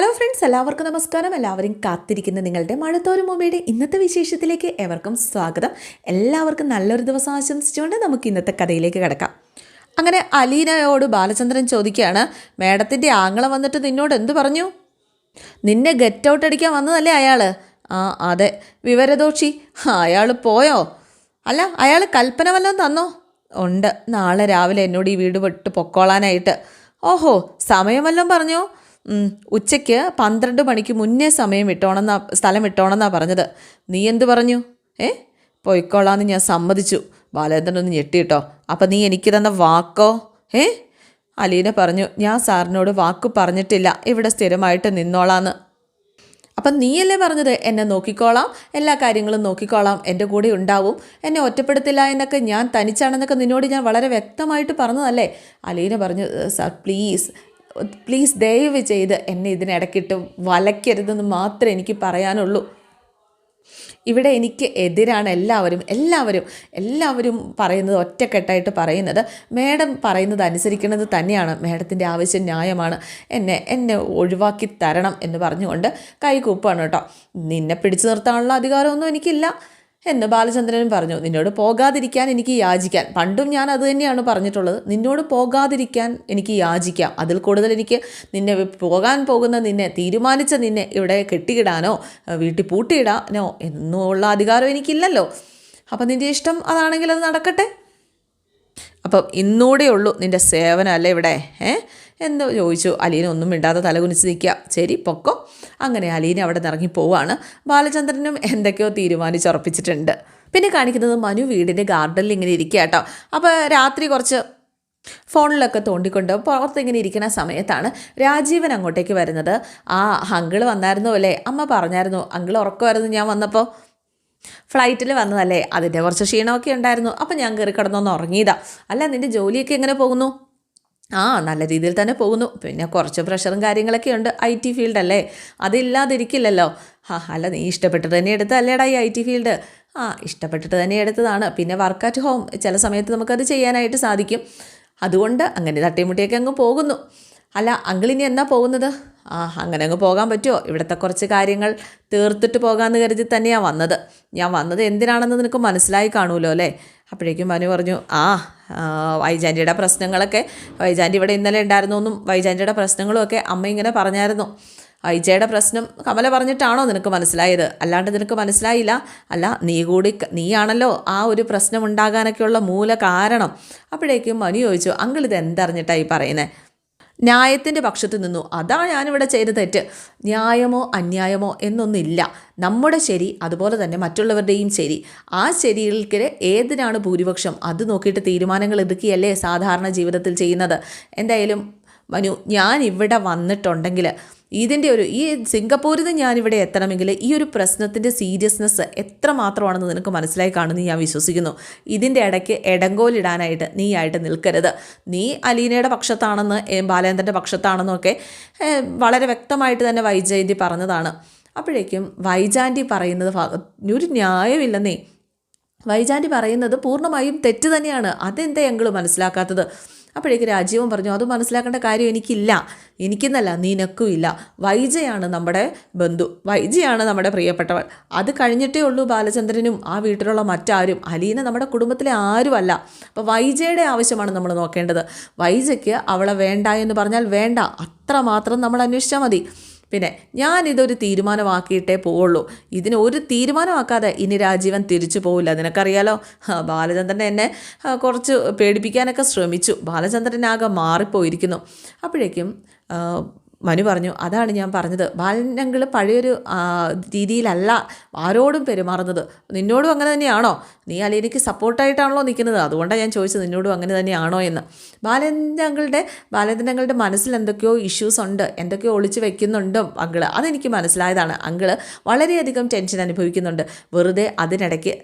Hello friends എല്ലാവർക്കും നമസ്കാരം. എല്ലാവരും കാത്തിരിക്കുന്ന നിങ്ങളുടെ മഴത്തോരു മൂവിയുടെ ഇന്നത്തെ വിശേഷത്തിലേക്ക് എവർക്കും സ്വാഗതം. എല്ലാവർക്കും നല്ലൊരു ദിവസം ആശംസിച്ചുകൊണ്ട് നമുക്ക് ഇന്നത്തെ കഥയിലേക്ക് കിടക്കാം. അങ്ങനെ അലീനയോട് ബാലചന്ദ്രൻ ചോദിക്കുകയാണ് മേഡത്തിന്റെ ആങ്ങള വന്നിട്ട് നിന്നോട് എന്തു പറഞ്ഞു? നിന്നെ ഗെറ്റ് ഔട്ട് അടിക്കാൻ വന്നതല്ലേ അയാൾ ആ അതെ. വിവരദോഷി അയാൾ പോയോ? അല്ല അയാൾ കൽപ്പന വല്ലതും തന്നോ? ഉണ്ട്. നാളെ രാവിലെ എന്നോട് ഈ വീട് വിട്ട് പൊക്കോളാനായിട്ട്. ഓഹോ സമയം വല്ലതും പറഞ്ഞോ? ഉച്ചയ്ക്ക് പന്ത്രണ്ട് മണിക്ക് മുന്നേ സമയം വിട്ടോണെന്നാ സ്ഥലം വിട്ടോണെന്നാ പറഞ്ഞത്. നീ എന്ത് പറഞ്ഞു? ഏ? പൊയ്ക്കോളാന്ന് ഞാൻ സമ്മതിച്ചു. ബാലേന്ദ്രൻ ഒന്ന് ഞെട്ടിയിട്ടോ അപ്പം നീ എനിക്ക് തന്ന വാക്കോ? ഏ? അലീന പറഞ്ഞു ഞാൻ സാറിനോട് വാക്ക് പറഞ്ഞിട്ടില്ല. ഇവിടെ സ്ഥിരമായിട്ട് നിന്നോളാന്ന്. അപ്പം നീയല്ലേ പറഞ്ഞത്? എന്നെ നോക്കിക്കോളാം. എല്ലാ കാര്യങ്ങളും നോക്കിക്കോളാം. എന്റെ കൂടെ ഉണ്ടാവും. എന്നെ ഒറ്റപ്പെടുത്തില്ല എന്നൊക്കെ ഞാൻ തനിച്ചാണെന്നൊക്കെ നിന്നോട് ഞാൻ വളരെ വ്യക്തമായിട്ട് പറഞ്ഞതല്ലേ? അലീന പറഞ്ഞു സാർ പ്ലീസ്. പ്ലീസ് ദയവ് ചെയ്ത് എന്നെ ഇതിനിടയ്ക്കിട്ട് വലയ്ക്കരുതെന്ന് മാത്രമേ എനിക്ക് പറയാനുള്ളൂ. ഇവിടെ എനിക്ക് എതിരാണ് എല്ലാവരും എല്ലാവരും എല്ലാവരും പറയുന്നത് ഒറ്റക്കെട്ടായിട്ട് പറയുന്നത്. മേഡം പറയുന്നത് അനുസരിക്കുന്നത് തന്നെയാണ്. മേഡത്തിന്റെ ആവശ്യം ന്യായമാണ്. എന്നെ എന്നെ ഒഴിവാക്കി തരണം എന്ന് പറഞ്ഞുകൊണ്ട് കൈകൂപ്പാണ് കേട്ടോ. നിന്നെ പിടിച്ചു നിർത്താനുള്ള അധികാരമൊന്നും എനിക്കില്ല. എന്ന് ബാലചന്ദ്രനും പറഞ്ഞു. നിന്നോട് പോകാതിരിക്കാൻ എനിക്ക് യാചിക്കാൻ. പണ്ടും ഞാൻ അത് തന്നെയാണ് പറഞ്ഞിട്ടുള്ളത്. നിന്നോട് പോകാതിരിക്കാൻ എനിക്ക് യാചിക്കാം. അതിൽ കൂടുതൽ എനിക്ക് നിന്നെ പോകാൻ പോകുന്ന നിന്നെ തീരുമാനിച്ച നിന്നെ ഇവിടെ കെട്ടിയിടാനോ വീട്ടിൽ പൂട്ടിയിടാനോ എന്നുള്ള അധികാരം എനിക്കില്ലല്ലോ. അപ്പം നിന്റെ ഇഷ്ടം അതാണെങ്കിൽ അത് നടക്കട്ടെ. അപ്പം ഇന്നൂടെ ഉള്ളൂ നിന്റെ അല്ലേ ഇവിടെ? ഏ? എന്ന് ചോദിച്ചു. അലീന ഒന്നും മിണ്ടാതെ തലകുനിച്ച് നിൽക്കുക. ശരി പൊക്കോ. അങ്ങനെ അലീന അവിടെ നിന്ന് പോവാണ്. ബാലചന്ദ്രനും എന്തൊക്കെയോ തീരുമാനിച്ചുറപ്പിച്ചിട്ടുണ്ട്. പിന്നെ കാണിക്കുന്നത് മനു വീടിന്റെ ഗാർഡനിൽ ഇങ്ങനെ ഇരിക്കുക കേട്ടോ. അപ്പോൾ രാത്രി കുറച്ച് ഫോണിലൊക്കെ തോണ്ടിക്കൊണ്ട് പുറത്തിങ്ങനെ ഇരിക്കുന്ന സമയത്താണ് രാജീവൻ അങ്ങോട്ടേക്ക് വരുന്നത്. ആ അങ്കിൾ വന്നായിരുന്നു അല്ലേ? അമ്മ പറഞ്ഞായിരുന്നു. അങ്കിൾ ഉറക്കമായിരുന്നു ഞാൻ വന്നപ്പോൾ ഫ്ലൈറ്റിൽ വന്നതല്ലേ? അതിന്റെ കുറച്ച് ക്ഷീണമൊക്കെ ഉണ്ടായിരുന്നു. അപ്പം ഞാൻ കയറി കിടന്നൊന്ന് ഉറങ്ങിയതാ. അല്ല നിന്റെ ജോലിയൊക്കെ എങ്ങനെ പോകുന്നു? ആ നല്ല രീതിയിൽ തന്നെ പോകുന്നു. പിന്നെ കുറച്ച് പ്രഷറും കാര്യങ്ങളൊക്കെ ഉണ്ട് ഐ ടി ഫീൽഡല്ലേ അതില്ലാതിരിക്കില്ലല്ലോ. ആ അല്ല നീ ഇഷ്ടപ്പെട്ടിട്ട് തന്നെ എടുത്തല്ലേടാ ഈ ഐ ടി ഫീൽഡ് ആ ഇഷ്ടപ്പെട്ടിട്ട് തന്നെ എടുത്തതാണ്. പിന്നെ വർക്ക് അറ്റ് ഹോം ചില സമയത്ത് നമുക്കത് ചെയ്യാനായിട്ട് സാധിക്കും. അതുകൊണ്ട് അങ്ങനെ തട്ടിമുട്ടിയൊക്കെ അങ്ങ് പോകുന്നു. അല്ല അങ്കിളിനി എന്നാ പോകുന്നത്? ആ അങ്ങനെ അങ്ങ് പോകാൻ പറ്റുമോ? ഇവിടുത്തെ കുറച്ച് കാര്യങ്ങൾ തീർത്തിട്ട് പോകാമെന്ന് കരുതി തന്നെയാണ് വന്നത്. ഞാൻ വന്നത് എന്തിനാണെന്ന് നിനക്ക് മനസ്സിലായി കാണുമല്ലോ അല്ലേ? അപ്പോഴേക്കും മനു പറഞ്ഞു ആ വൈജാന്റിയുടെ പ്രശ്നങ്ങളൊക്കെ വൈജാന്റി ഇവിടെ ഇന്നലെ ഉണ്ടായിരുന്നു എന്നും വൈജാന്റിയുടെ പ്രശ്നങ്ങളും ഒക്കെ അമ്മ ഇങ്ങനെ പറഞ്ഞായിരുന്നു. വൈജയുടെ പ്രശ്നം കമല പറഞ്ഞിട്ടാണോ നിനക്ക് മനസ്സിലായത്? അല്ലാണ്ട് നിനക്ക് മനസ്സിലായില്ല? അല്ല നീ കൂടി നീയാണല്ലോ ആ ഒരു പ്രശ്നം ഉണ്ടാകാനൊക്കെയുള്ള മൂല കാരണം അപ്പോഴേക്കും മനു ചോദിച്ചു അങ്കിൾ ഇത് എന്തറിഞ്ഞിട്ടാണ് ഈ പറയുന്നത് ന്യായത്തിന്റെ പക്ഷത്ത് നിന്നു. അതാണ് ഞാനിവിടെ ചെയ്ത തെറ്റ്. ന്യായമോ അന്യായമോ എന്നൊന്നില്ല നമ്മുടെ ശരി അതുപോലെ തന്നെ മറ്റുള്ളവരുടെയും ശരി. ആ ശരികൾക്ക് ഏതിനാണ് ഭൂരിപക്ഷം? അത് നോക്കിയിട്ട് തീരുമാനങ്ങൾ എടുക്കുകയല്ലേ സാധാരണ ജീവിതത്തിൽ ചെയ്യുന്നത്? എന്തായാലും മനു ഞാൻ ഇവിടെ വന്നിട്ടുണ്ടെങ്കിൽ ഇതിന്റെ ഒരു ഈ സിംഗപ്പൂരിൽ നിന്ന് ഞാനിവിടെ എത്തണമെങ്കിൽ ഈ ഒരു പ്രശ്നത്തിന്റെ സീരിയസ്നെസ് എത്ര മാത്രമാണെന്ന് നിനക്ക് മനസ്സിലായി കാണുമെന്ന് ഞാൻ വിശ്വസിക്കുന്നു. ഇതിന്റെ ഇടയ്ക്ക് എടങ്കോലിടാനായിട്ട് നീ ആയിട്ട് നിൽക്കരുത്. നീ അലീനയുടെ പക്ഷത്താണെന്ന് ബാലേന്ദ്രന്റെ പക്ഷത്താണെന്നൊക്കെ വളരെ വ്യക്തമായിട്ട് തന്നെ വൈജയന്തി പറഞ്ഞതാണ്. അപ്പോഴേക്കും വൈജാന്റി പറയുന്നത് ഒരു ന്യായമില്ലെന്നേ. വൈജാന്റി പറയുന്നത് പൂർണമായും തെറ്റ് തന്നെയാണ്. അതെന്താ ഞങ്ങൾ മനസ്സിലാക്കാത്തത്? അപ്പോഴേക്ക് രാജീവൻ പറഞ്ഞു അത് മനസ്സിലാക്കേണ്ട കാര്യം എനിക്കില്ല. എനിക്കെന്നല്ല നിനക്കും ഇല്ല വൈജയാണ് നമ്മുടെ ബന്ധു. വൈജയാണ് നമ്മുടെ പ്രിയപ്പെട്ടവൾ. അത് കഴിഞ്ഞിട്ടേ ഉള്ളൂ ബാലചന്ദ്രനും ആ വീട്ടിലുള്ള മറ്റാരും. അലീന നമ്മുടെ കുടുംബത്തിലെ ആരുമല്ല. അപ്പോൾ വൈജയുടെ ആവശ്യമാണ് നമ്മൾ നോക്കേണ്ടത്. വൈജയ്ക്ക് അവളെ വേണ്ട എന്ന് പറഞ്ഞാൽ വേണ്ട. അത്രമാത്രം നമ്മൾ അന്വേഷിച്ചാൽ മതി. പിന്നെ ഞാനിതൊരു തീരുമാനമാക്കിയിട്ടേ പോവുള്ളൂ. ഇതിന് ഒരു തീരുമാനമാക്കാതെ ഇനി രാജീവൻ തിരിച്ചു പോവില്ല. നിനക്കറിയാലോ? ബാലചന്ദ്രൻ എന്നെ കുറച്ച് പേടിപ്പിക്കാനൊക്കെ ശ്രമിച്ചു. ബാലചന്ദ്രനാകെ മാറിപ്പോയിരിക്കുന്നു. അപ്പോഴേക്കും മനു പറഞ്ഞു അതാണ് ഞാൻ പറഞ്ഞത്. ബാലനങ്കിൾ പഴയൊരു രീതിയിലല്ല ആരോടും പെരുമാറുന്നത്. നിന്നോടും അങ്ങനെ തന്നെയാണോ? നീ അലീനയ്ക്ക് സപ്പോർട്ടായിട്ടാണല്ലോ നിൽക്കുന്നത് അതുകൊണ്ടാണ് ഞാൻ ചോദിച്ചത് നിന്നോടും അങ്ങനെ തന്നെയാണോ എന്ന്. ബാലഞ്ഞങ്ങളുടെ അങ്കിളുടെ മനസ്സിൽ എന്തൊക്കെയോ ഇഷ്യൂസ് ഉണ്ട്. എന്തൊക്കെയോ ഒളിച്ചു വെക്കുന്നുണ്ടോ അങ്കിൾ. അതെനിക്ക് മനസ്സിലായതാണ്. അങ്കിൾ വളരെയധികം ടെൻഷൻ അനുഭവിക്കുന്നുണ്ട്. വെറുതെ അതിനിടയ്ക്ക്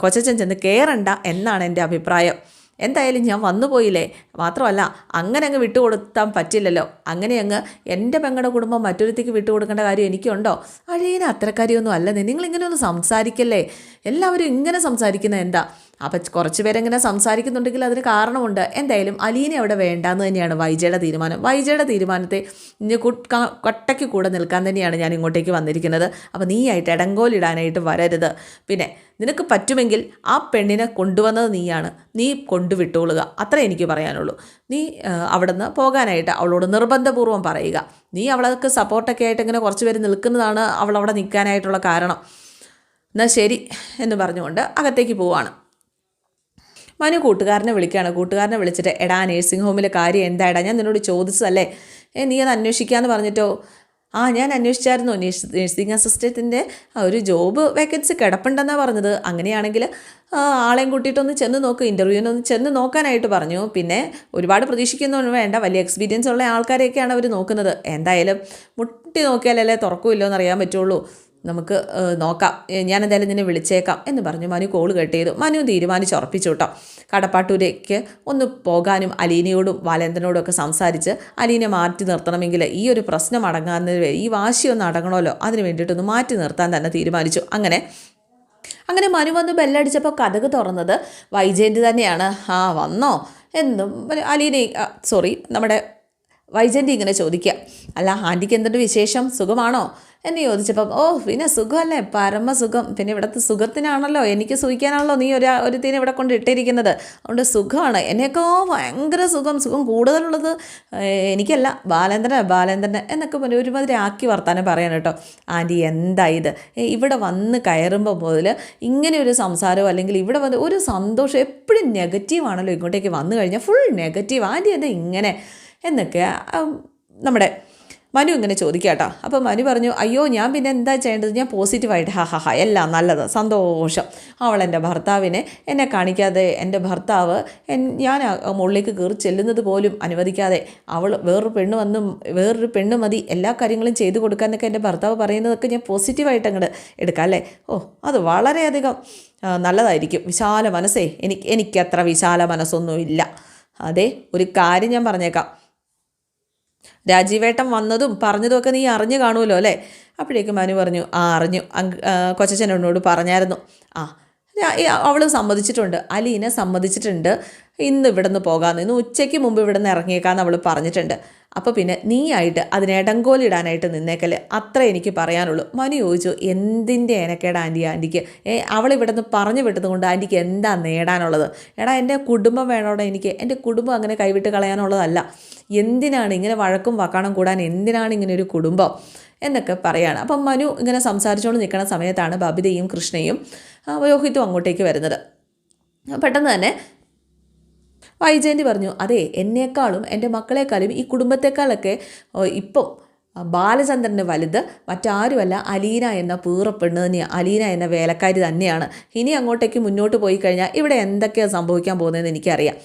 കൊച്ചച്ചൻ ചെന്ന് കയറണ്ട എന്നാണ് എന്റെ അഭിപ്രായം. എന്തായാലും ഞാൻ വന്നു പോയില്ലേ? മാത്രമല്ല അങ്ങനെ അങ്ങ് വിട്ടുകൊടുത്താൻ പറ്റില്ലല്ലോ. അങ്ങനെ അങ്ങ് എന്റെ പെങ്ങളുടെ കുടുംബം മറ്റൊരുത്തേക്ക് വിട്ടുകൊടുക്കേണ്ട കാര്യം എനിക്കുണ്ടോ? അഴീന അത്രക്കാരിയൊന്നും അല്ലെന്നേ. നിങ്ങളിങ്ങനെ ഒന്ന് സംസാരിക്കല്ലേ? എല്ലാവരും ഇങ്ങനെ സംസാരിക്കുന്നത് എന്താ? അപ്പം കുറച്ച് പേരെങ്ങനെ സംസാരിക്കുന്നുണ്ടെങ്കിൽ അതിന് കാരണമുണ്ട്. എന്തായാലും അലീനെ അവിടെ വേണ്ടാന്ന് തന്നെയാണ് വൈജയുടെ തീരുമാനം. വൈജയുടെ തീരുമാനത്തെ ഇനി കൊട്ടയ്ക്ക് കൂടെ നിൽക്കാൻ തന്നെയാണ് ഞാൻ ഇങ്ങോട്ടേക്ക് വന്നിരിക്കുന്നത്. അപ്പോൾ നീയായിട്ട് ഇടങ്കോലിടാനായിട്ട് വരരുത്. പിന്നെ നിനക്ക് പറ്റുമെങ്കിൽ ആ പെണ്ണിനെ കൊണ്ടുവന്നത് നീയാണ്. നീ കൊണ്ടുവിട്ടോളുക. അത്രേ എനിക്ക് പറയാനുള്ളൂ. നീ അവിടെ നിന്ന് പോകാനായിട്ട് അവളോട് നിർബന്ധപൂർവം പറയുക. നീ അവൾക്ക് സപ്പോർട്ടൊക്കെ ആയിട്ട് ഇങ്ങനെ കുറച്ച് പേര് നിൽക്കുന്നതാണ് അവൾ അവിടെ നിൽക്കാനായിട്ടുള്ള കാരണം. എന്നാൽ ശരി എന്ന് പറഞ്ഞുകൊണ്ട് അകത്തേക്ക് പോവാണ്. മനു കൂട്ടുകാരനെ വിളിക്കുകയാണ്. കൂട്ടുകാരനെ വിളിച്ചിട്ട് എടാ നേഴ്സിംഗ് ഹോമിലെ കാര്യം എന്താ എടാ ഞാൻ നിന്നോട് ചോദിച്ചതല്ലേ? ഏ നീ അത് അന്വേഷിക്കാമെന്ന് പറഞ്ഞിട്ടോ? ആ ഞാൻ അന്വേഷിച്ചായിരുന്നു. നേഴ്സിംഗ് അസിസ്റ്റന്റിന്റെ ഒരു ജോബ് വേക്കൻസി കിടപ്പുണ്ടെന്നാണ് പറഞ്ഞത്. അങ്ങനെയാണെങ്കിൽ ആളെയും കൂട്ടിയിട്ടൊന്ന് ചെന്ന് നോക്ക്. ഇന്റർവ്യൂവിനൊന്ന് ചെന്ന് നോക്കാനായിട്ട് പറഞ്ഞു. പിന്നെ ഒരുപാട് പ്രതീക്ഷിക്കുന്നൊന്നും വേണ്ട. വലിയ എക്സ്പീരിയൻസ് ഉള്ള ആൾക്കാരെയൊക്കെയാണ് അവർ നോക്കുന്നത്. എന്തായാലും മുട്ടി നോക്കിയാലല്ലേ തുറക്കുമില്ലോ എന്നറിയാൻ പറ്റുള്ളൂ. നമുക്ക് നോക്കാം. ഞാൻ എന്തായാലും നിന്നെ വിളിച്ചേക്കാം എന്ന് പറഞ്ഞു മനു കോൾ കട്ട് ചെയ്തു. മനു തീരുമാനിച്ചുറപ്പിച്ചു കേട്ടോ. കടപ്പാട്ടൂരേക്ക് ഒന്ന് പോകാനും അലീനയോടും വാലേന്ദ്രനോടും ഒക്കെ സംസാരിച്ച് അലീനെ മാറ്റി നിർത്തണമെങ്കിൽ ഈ ഒരു പ്രശ്നം അടങ്ങാവുന്ന ഈ വാശി ഒന്ന് അടങ്ങണമല്ലോ. അതിന് വേണ്ടിയിട്ടൊന്ന് മാറ്റി നിർത്താൻ തന്നെ തീരുമാനിച്ചു. അങ്ങനെ അങ്ങനെ മനു വന്ന് ബെല്ലടിച്ചപ്പോൾ കഥക് തുറന്നത് വൈജയന്തി തന്നെയാണ്. ആ വന്നോ? എന്നും അലീനെ സോറി നമ്മുടെ വൈജയന്തി ഇങ്ങനെ ചോദിക്കുക. അല്ല ആന്റിക്ക് എന്തുണ്ട് വിശേഷം? സുഖമാണോ? എന്ന് ചോദിച്ചപ്പം ഓ പിന്നെ സുഖമല്ലേ? പരമസുഖം. പിന്നെ ഇവിടുത്തെ സുഖത്തിനാണല്ലോ. എനിക്ക് സുഖിക്കാനാണല്ലോ നീ ഒരു ഒരുത്തിന് ഇവിടെ കൊണ്ട് ഇട്ടിരിക്കുന്നത്. അതുകൊണ്ട് സുഖമാണ്. എന്നെയൊക്കെ ഭയങ്കര സുഖം. സുഖം കൂടുതലുള്ളത് എനിക്കല്ല. ബാലേന്ദ്രൻ ബാലേന്ദ്രൻ എന്നൊക്കെ പറഞ്ഞ് ഒരുമാതിരി ആക്കി വർത്താനം പറയാൻ കേട്ടോ. ആന്റി എന്താ ഇത്? ഇവിടെ വന്ന് കയറുമ്പോൾ മുതൽ ഇങ്ങനെ ഒരു സംസാരമോ അല്ലെങ്കിൽ ഇവിടെ വന്ന് ഒരു സന്തോഷം എപ്പോഴും നെഗറ്റീവാണല്ലോ ഇങ്ങോട്ടേക്ക് വന്നു കഴിഞ്ഞാൽ. ഫുൾ നെഗറ്റീവ് ആന്റി എന്താ ഇങ്ങനെ? എന്നൊക്കെ നമ്മുടെ മനു ഇങ്ങനെ ചോദിക്കാട്ടോ. അപ്പോൾ മനു പറഞ്ഞു അയ്യോ ഞാൻ പിന്നെ എന്താ ചെയ്യേണ്ടത്? ഞാൻ പോസിറ്റീവായിട്ട് ഹാ ഹാ ഹാ എല്ലാം നല്ലത് സന്തോഷം. അവൾ എന്റെ ഭർത്താവിനെ എന്നെ കാണിക്കാതെ എന്റെ ഭർത്താവ് ഞാൻ മുകളിലേക്ക് കയറി ചെല്ലുന്നത് പോലും അനുവദിക്കാതെ അവൾ വേറൊരു പെണ്ണ് വന്നും വേറൊരു പെണ്ണ് മതി എല്ലാ കാര്യങ്ങളും ചെയ്തു കൊടുക്കാനൊക്കെ എന്റെ ഭർത്താവ് പറയുന്നതൊക്കെ ഞാൻ പോസിറ്റീവായിട്ട് അങ്ങോട്ട് എടുക്കാം അല്ലേ? ഓ അത് വളരെയധികം നല്ലതായിരിക്കും. വിശാല മനസ്സേ എനിക്ക് എനിക്കത്ര വിശാല മനസ്സൊന്നുമില്ല. അതെ ഒരു കാര്യം ഞാൻ പറഞ്ഞേക്കാം. രാജീവേട്ടൻ വന്നതും പറഞ്ഞതുമൊക്കെ നീ അറിഞ്ഞു കാണുമല്ലോ അല്ലേ? അപ്പോഴേക്കും മനു പറഞ്ഞു ആ അറിഞ്ഞു. കൊച്ചച്ഛനോട് പറഞ്ഞായിരുന്നു. ആ അവൾ സമ്മതിച്ചിട്ടുണ്ട്. അലീന സമ്മതിച്ചിട്ടുണ്ട്. ഇന്ന് ഇവിടുന്ന് പോകാമെന്ന് ഇന്ന് ഉച്ചയ്ക്ക് മുമ്പ് ഇവിടെ നിന്ന് ഇറങ്ങിയേക്കാന്ന് അവൾ പറഞ്ഞിട്ടുണ്ട്. അപ്പോൾ പിന്നെ നീയായിട്ട് അതിന് ഇടങ്കോലിടാനായിട്ട് നിന്നേക്കൽ അത്ര എനിക്ക് പറയാനുള്ളൂ. മനു ചോദിച്ചു എന്തിന്റെ ഏനക്കേടാ ആന്റി? ആന്റിക്ക്? ഏ അവൾ ഇവിടെ നിന്ന് പറഞ്ഞു വിട്ടത് കൊണ്ട് ആന്റിക്ക് എന്താ നേടാനുള്ളത്? എടാ എന്റെ കുടുംബം വേണോടെ എനിക്ക്. എന്റെ കുടുംബം അങ്ങനെ കൈവിട്ട് കളയാനുള്ളതല്ല. എന്തിനാണ് ഇങ്ങനെ വഴക്കും വക്കാണം കൂടാൻ? എന്തിനാണ് ഇങ്ങനെ ഒരു കുടുംബം? എന്നൊക്കെ പറയാണ്. അപ്പം മനു ഇങ്ങനെ സംസാരിച്ചുകൊണ്ട് നിൽക്കുന്ന സമയത്താണ് ബബിതയും കൃഷ്ണയും രോഹിത്തും അങ്ങോട്ടേക്ക് വരുന്നത്. പെട്ടെന്ന് തന്നെ വൈജയന്തി പറഞ്ഞു അതെ എന്നേക്കാളും എന്റെ മക്കളെക്കാളും ഈ കുടുംബത്തെക്കാളൊക്കെ ഇപ്പം ബാലചന്ദ്രന് വലുത് മറ്റാരുമല്ല അലീന എന്ന പീറപ്പെണ്ണ് തന്നെയാണ് അലീന എന്ന വേലക്കാരി തന്നെയാണ്. ഇനി അങ്ങോട്ടേക്ക് മുന്നോട്ട് പോയി കഴിഞ്ഞാൽ ഇവിടെ എന്തൊക്കെയാണ് സംഭവിക്കാൻ പോകുന്നതെന്ന് എനിക്കറിയാം.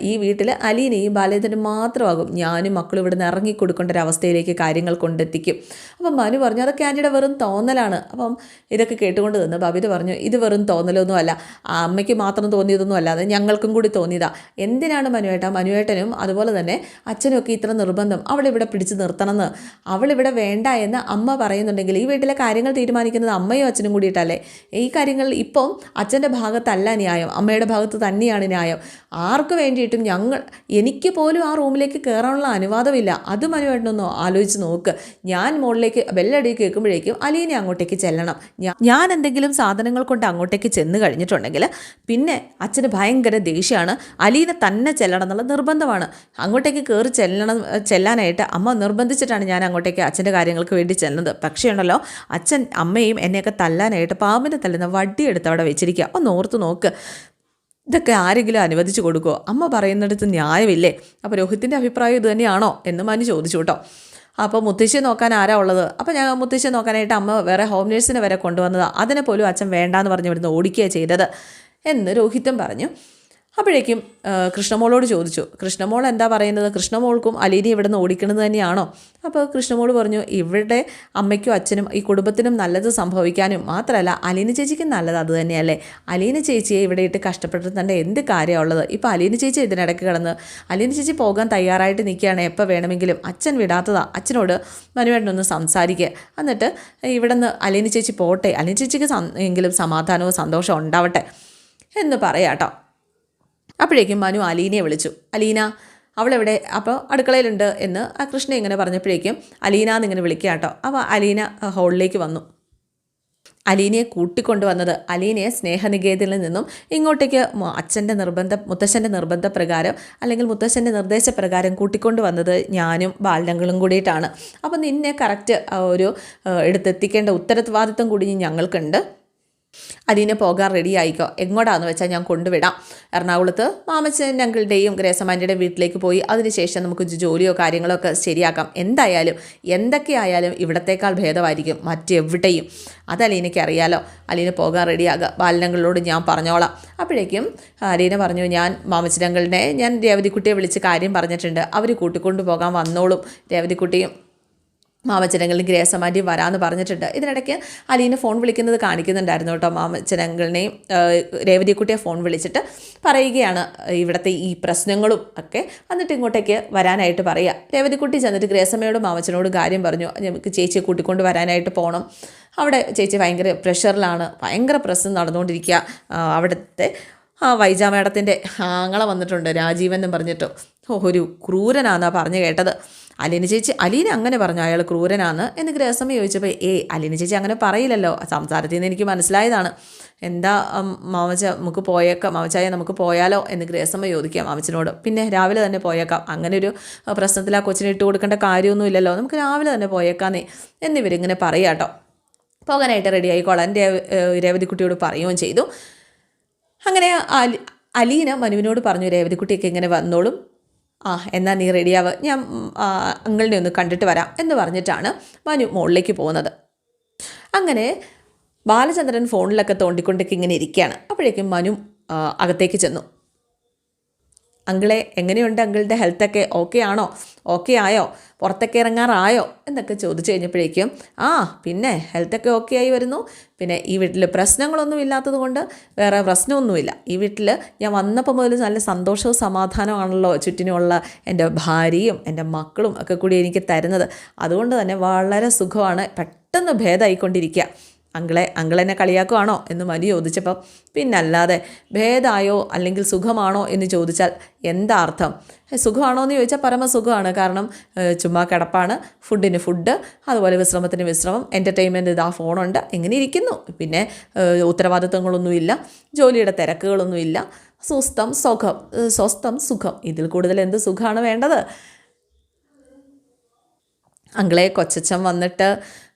ഈ വീട്ടിൽ അലീനയും ബാലചന്ദ്രനും മാത്രമാകും. ഞാനും മക്കളും ഇവിടെ നിന്ന് ഇറങ്ങി കൊടുക്കേണ്ട ഒരു അവസ്ഥയിലേക്ക് കാര്യങ്ങൾ കൊണ്ടെത്തിക്കും. അപ്പം മനു പറഞ്ഞു അതൊക്കെ ആന്റിയുടെ വെറും തോന്നലാണ്. അപ്പം ഇതൊക്കെ കേട്ടുകൊണ്ട് നിന്ന് ബബിത പറഞ്ഞു ഇത് വെറും തോന്നലൊന്നുമല്ല ആ അമ്മയ്ക്ക് മാത്രം തോന്നിയതൊന്നും അല്ലാതെ ഞങ്ങൾക്കും കൂടി തോന്നിയതാ. എന്തിനാണ് മനുവേട്ട? മനുവേട്ടനും അതുപോലെ തന്നെ അച്ഛനും ഒക്കെ ഇത്ര നിർബന്ധം. അവിടെ ഇവിടെ പിടിച്ചു നിർത്തണമെന്ന് അവളിവിടെ വേണ്ട എന്ന് അമ്മ പറയുന്നുണ്ടെങ്കിൽ ഈ വീട്ടിലെ കാര്യങ്ങൾ തീരുമാനിക്കുന്നത് അമ്മയും അച്ഛനും കൂടിയിട്ടല്ലേ? ഈ കാര്യങ്ങൾ ഇപ്പം അച്ഛന്റെ ഭാഗത്തല്ല ന്യായം. അമ്മയുടെ ഭാഗത്ത് തന്നെയാണ് ന്യായം. ആർക്ക് വേണ്ടിയിട്ടും ഞങ്ങൾ എനിക്ക് പോലും ആ റൂമിലേക്ക് കയറാനുള്ള അനുവാദമില്ല. അത് മനുവേട്ടനൊന്ന് ആലോചിച്ച് നോക്ക്. ഞാൻ മുകളിലേക്ക് ബെല്ലടി കേൾക്കുമ്പോഴേക്കും അലീനെ അങ്ങോട്ടേക്ക് ചെല്ലണം. ഞാൻ എന്തെങ്കിലും സാധനങ്ങൾ കൊണ്ട് അങ്ങോട്ടേക്ക് ചെന്ന് കഴിഞ്ഞിട്ടുണ്ടെങ്കിൽ പിന്നെ അച്ഛന് ഭയങ്കര ദേഷ്യമാണ്. അലീനെ തന്നെ ചെല്ലണം എന്നുള്ള നിർബന്ധമാണ്. അങ്ങോട്ടേക്ക് കയറി ചെല്ലണം ചെല്ലാനായിട്ട് അമ്മ നിർബന്ധിച്ചിട്ടാണ് ഞാൻ അങ്ങോട്ടേക്ക് അങ്ങോട്ടേക്ക് അച്ഛന്റെ കാര്യങ്ങൾക്ക് വേണ്ടി ചെല്ലുന്നത് പക്ഷേ ഉണ്ടല്ലോ അച്ഛൻ അമ്മയും എന്നെയൊക്കെ തല്ലാനായിട്ട് പാമ്പിനെ തല്ലുന്ന വടി എടുത്ത് അവിടെ വെച്ചിരിക്കുക. ഒന്ന് ഓർത്ത് നോക്ക്. ഇതൊക്കെ ആരെങ്കിലും അനുവദിച്ചു കൊടുക്കുമോ അമ്മ പറയുന്നിടത്ത് ന്യായമില്ലേ? അപ്പോൾ രോഹിത്തിന്റെ അഭിപ്രായം ഇത് തന്നെയാണോ എന്ന് മനു ചോദിച്ചു കേട്ടോ. അപ്പോൾ മുത്തശ്ശിയെ നോക്കാൻ ആരാ ഉള്ളത്? അപ്പോൾ ഞാൻ മുത്തശ്ശിയെ നോക്കാനായിട്ട് അമ്മ വേറെ ഹോം നേഴ്സിനെ വരെ കൊണ്ടുവന്നത്. അതിനെ പോലും അച്ഛൻ വേണ്ടാന്ന് പറഞ്ഞ് ഇവിടുന്ന് ഓടിക്കുകയാണ് ചെയ്തത്. എന്ന് രോഹിത്തും പറഞ്ഞു. അപ്പോഴേക്കും കൃഷ്ണമോളോട് ചോദിച്ചു. കൃഷ്ണമോൾ എന്താ പറയുന്നത്? കൃഷ്ണമോൾക്കും അലീനെ ഇവിടെ നിന്ന് ഓടിക്കണത് തന്നെയാണോ? അപ്പോൾ കൃഷ്ണമോൾ പറഞ്ഞു ഇവിടെ അമ്മയ്ക്കും അച്ഛനും ഈ കുടുംബത്തിനും നല്ലത് സംഭവിക്കാനും മാത്രമല്ല അലീന ചേച്ചിക്കും നല്ലത് അത് തന്നെയല്ലേ? അലീന ചേച്ചിയെ ഇവിടെ ഇട്ട് കഷ്ടപ്പെട്ട് തന്നെ എന്ത് കാര്യമുള്ളത് ഇപ്പോൾ അലീന ചേച്ചി ഇതിനിടയ്ക്ക് കിടന്ന് അലീന ചേച്ചി പോകാൻ തയ്യാറായിട്ട് നിൽക്കുകയാണ്. എപ്പോൾ വേണമെങ്കിലും അച്ഛൻ വിടാത്തതാ. അച്ഛനോട് മനുവേട്ടനൊന്ന് സംസാരിക്കുക എന്നിട്ട് ഇവിടെ നിന്ന് അലീന ചേച്ചി പോട്ടെ. അലീന ചേച്ചിക്ക് എങ്കിലും സമാധാനവും സന്തോഷവും ഉണ്ടാവട്ടെ എന്ന് പറയാട്ടോ അപ്പോഴേക്കും മനു അലീനയെ വിളിച്ചു. അലീന അവളെവിടെ? അപ്പോൾ അടുക്കളയിലുണ്ട് എന്ന് ആ കൃഷ്ണ ഇങ്ങനെ പറഞ്ഞപ്പോഴേക്കും അലീന എന്നിങ്ങനെ വിളിക്കുക കേട്ടോ അപ്പോൾ അലീന ഹോളിലേക്ക് വന്നു. അലീനയെ കൂട്ടിക്കൊണ്ടുവന്നത് അലീനയെ സ്നേഹനികേതനിൽ നിന്നും ഇങ്ങോട്ടേക്ക് അച്ഛന്റെ നിർബന്ധ മുത്തശ്ശന്റെ നിർബന്ധപ്രകാരം അല്ലെങ്കിൽ മുത്തശ്ശന്റെ നിർദ്ദേശപ്രകാരം കൂട്ടിക്കൊണ്ടുവന്നത് ഞാനും ബാലനങ്ങളും കൂടിയിട്ടാണ്. അപ്പോൾ നിന്നെ കറക്റ്റ് ഒരു എടുത്തെത്തിക്കേണ്ട ഉത്തരവാദിത്വം കൂടി ഞങ്ങൾക്കുണ്ട്. അലീന പോകാൻ റെഡി ആയിക്കോ? വെച്ചാൽ ഞാൻ കൊണ്ടുവിടാം. എറണാകുളത്ത് മാമച്ചൻ അങ്കിളുടെയും ഗ്രേസമാന്റെയും വീട്ടിലേക്ക് പോയി. അതിനുശേഷം നമുക്ക് ജോലിയോ കാര്യങ്ങളോ ഒക്കെ ശരിയാക്കാം. എന്തായാലും എന്തൊക്കെ ആയാലും ഇവിടത്തേക്കാൾ ഭേദമായിരിക്കും. മറ്റെവിടെയും. അത് അലീനയ്ക്ക് അറിയാലോ. അലീന പോകാൻ റെഡിയാകുക ബാലനങ്ങളോട് ഞാൻ പറഞ്ഞോളാം. അപ്പോഴേക്കും അലീന പറഞ്ഞു ഞാൻ മാമച്ചനങ്ങളുടെ ഞാൻ രേവതിക്കുട്ടിയെ വിളിച്ച് കാര്യം പറഞ്ഞിട്ടുണ്ട്. അവർ കൂട്ടിക്കൊണ്ടു പോകാൻ വന്നോളും. രേവതിക്കുട്ടിയും മാമച്ചനങ്ങളിൽ ഗ്രേസമാന്റി വരാമെന്ന് പറഞ്ഞിട്ടുണ്ട്. ഇതിനിടയ്ക്ക് അലീന ഫോൺ വിളിക്കുന്നത് കാണിക്കുന്നുണ്ടായിരുന്നു കേട്ടോ മാമച്ചനങ്ങളിനെയും രേവതിക്കുട്ടിയെ ഫോൺ വിളിച്ചിട്ട് പറയുകയാണ് ഇവിടുത്തെ ഈ പ്രശ്നങ്ങളും ഒക്കെ. എന്നിട്ട് ഇങ്ങോട്ടേക്ക് വരാനായിട്ട് പറയുക രേവതിക്കുട്ടി ചെന്നിട്ട് ഗ്രേസമ്മയോടും മാമച്ചനോടും കാര്യം പറഞ്ഞു. നമുക്ക് ചേച്ചിയെ കൂട്ടിക്കൊണ്ട് വരാനായിട്ട് പോകണം അവിടെ ചേച്ചി ഭയങ്കര പ്രഷറിലാണ്. ഭയങ്കര പ്രശ്നം നടന്നുകൊണ്ടിരിക്കുക. അവിടുത്തെ ആ വൈജ മേഡത്തിന്റെ ആങ്ങളെ വന്നിട്ടുണ്ട് രാജീവൻ എന്നും പറഞ്ഞിട്ട്. ഒരു ക്രൂരനാന്നാണ് പറഞ്ഞു കേട്ടത്. അലീന ചേച്ചി അലീന അങ്ങനെ പറഞ്ഞു അയാൾ ക്രൂരനാണ് എന്ന് ഗ്രഹസമയം ചോദിച്ചപ്പോൾ ഏ അലീന ചേച്ചി അങ്ങനെ പറയില്ലല്ലോ. സംസാരത്തിൽ നിന്ന് എനിക്ക് മനസ്സിലായതാണ്. എന്താ മാമച്ച നമുക്ക് പോയേക്കാം. മാമച്ചായ നമുക്ക് പോയാലോ? എന്ന് ഗ്രഹസമ്മ ചോദിക്കാം മാമച്ചനോട്. പിന്നെ രാവിലെ തന്നെ പോയേക്കാം. അങ്ങനെ ഒരു പ്രശ്നത്തിൽ ആ കൊച്ചിനെ ഇട്ട് കൊടുക്കേണ്ട കാര്യമൊന്നുമില്ലല്ലോ നമുക്ക് രാവിലെ തന്നെ പോയേക്കാന്നേ എന്നിവരിങ്ങനെ പറയാട്ടോ പോകാനായിട്ട് റെഡി ആയിക്കോളാൻ രേവതിക്കുട്ടിയോട് പറയുകയും ചെയ്തു. അങ്ങനെ അലീന മനുവിനോട് പറഞ്ഞു രേവതിക്കുട്ടിയൊക്കെ ഇങ്ങനെ വന്നോളും. ആ എന്നാൽ നീ റെഡിയാവ് ഞാൻ അങ്ങളുടെ ഒന്ന് കണ്ടിട്ട് വരാം എന്ന് പറഞ്ഞിട്ടാണ് മനു മുകളിലേക്ക് പോകുന്നത്. അങ്ങനെ ബാലചന്ദ്രൻ ഫോണിലൊക്കെ തോണ്ടിക്കൊണ്ടൊക്കെ ഇങ്ങനെ ഇരിക്കുകയാണ്. അപ്പോഴേക്കും മനു അകത്തേക്ക് ചെന്നു. അങ്കിളെ എങ്ങനെയുണ്ട് അങ്കിളുടെ ഹെൽത്തൊക്കെ ഓക്കെ ആണോ? ഓക്കെ ആയോ? പുറത്തൊക്കെ ഇറങ്ങാറായോ? എന്നൊക്കെ ചോദിച്ചു കഴിഞ്ഞപ്പോഴേക്കും ആ പിന്നെ ഹെൽത്തൊക്കെ ഓക്കെ ആയി വരുന്നു. പിന്നെ ഈ വീട്ടിൽ പ്രശ്നങ്ങളൊന്നും ഇല്ലാത്തത് കൊണ്ട് വേറെ പ്രശ്നമൊന്നുമില്ല. ഈ വീട്ടിൽ ഞാൻ വന്നപ്പോൾ മുതൽ നല്ല സന്തോഷവും സമാധാനമാണല്ലോ ചുറ്റിനുമുള്ള എന്റെ ഭാര്യയും എന്റെ മക്കളും ഒക്കെ കൂടി എനിക്ക് തരുന്നത്. അതുകൊണ്ട് തന്നെ വളരെ സുഖമാണ്. പെട്ടെന്ന് ഭേദമായിക്കൊണ്ടിരിക്കുക അങ്കിളെ അങ്കിളെന്നെ കളിയാക്കുവാണോ എന്ന് മനു ചോദിച്ചപ്പം പിന്നല്ലാതെ ഭേദമായോ അല്ലെങ്കിൽ സുഖമാണോ എന്ന് ചോദിച്ചാൽ എന്താ അർത്ഥം സുഖമാണോ എന്ന് ചോദിച്ചാൽ പരമസുഖമാണ്. കാരണം ചുമ്മാ കിടപ്പാണ്. ഫുഡിന് ഫുഡ് അതുപോലെ വിശ്രമത്തിന് വിശ്രമം എന്റർടൈൻമെന്റ് ഇതാ ഫോണുണ്ട്. ഇങ്ങനെ ഇരിക്കുന്നു. പിന്നെ ഉത്തരവാദിത്വങ്ങളൊന്നുമില്ല ജോലിയുടെ തിരക്കുകളൊന്നുമില്ല സ്വസ്ഥം സുഖം സ്വസ്ഥം സുഖം. ഇതിൽ കൂടുതൽ എന്ത് സുഖമാണ് വേണ്ടത്? അങ്കിളെ കൊച്ചച്ഛൻ വന്നിട്ട്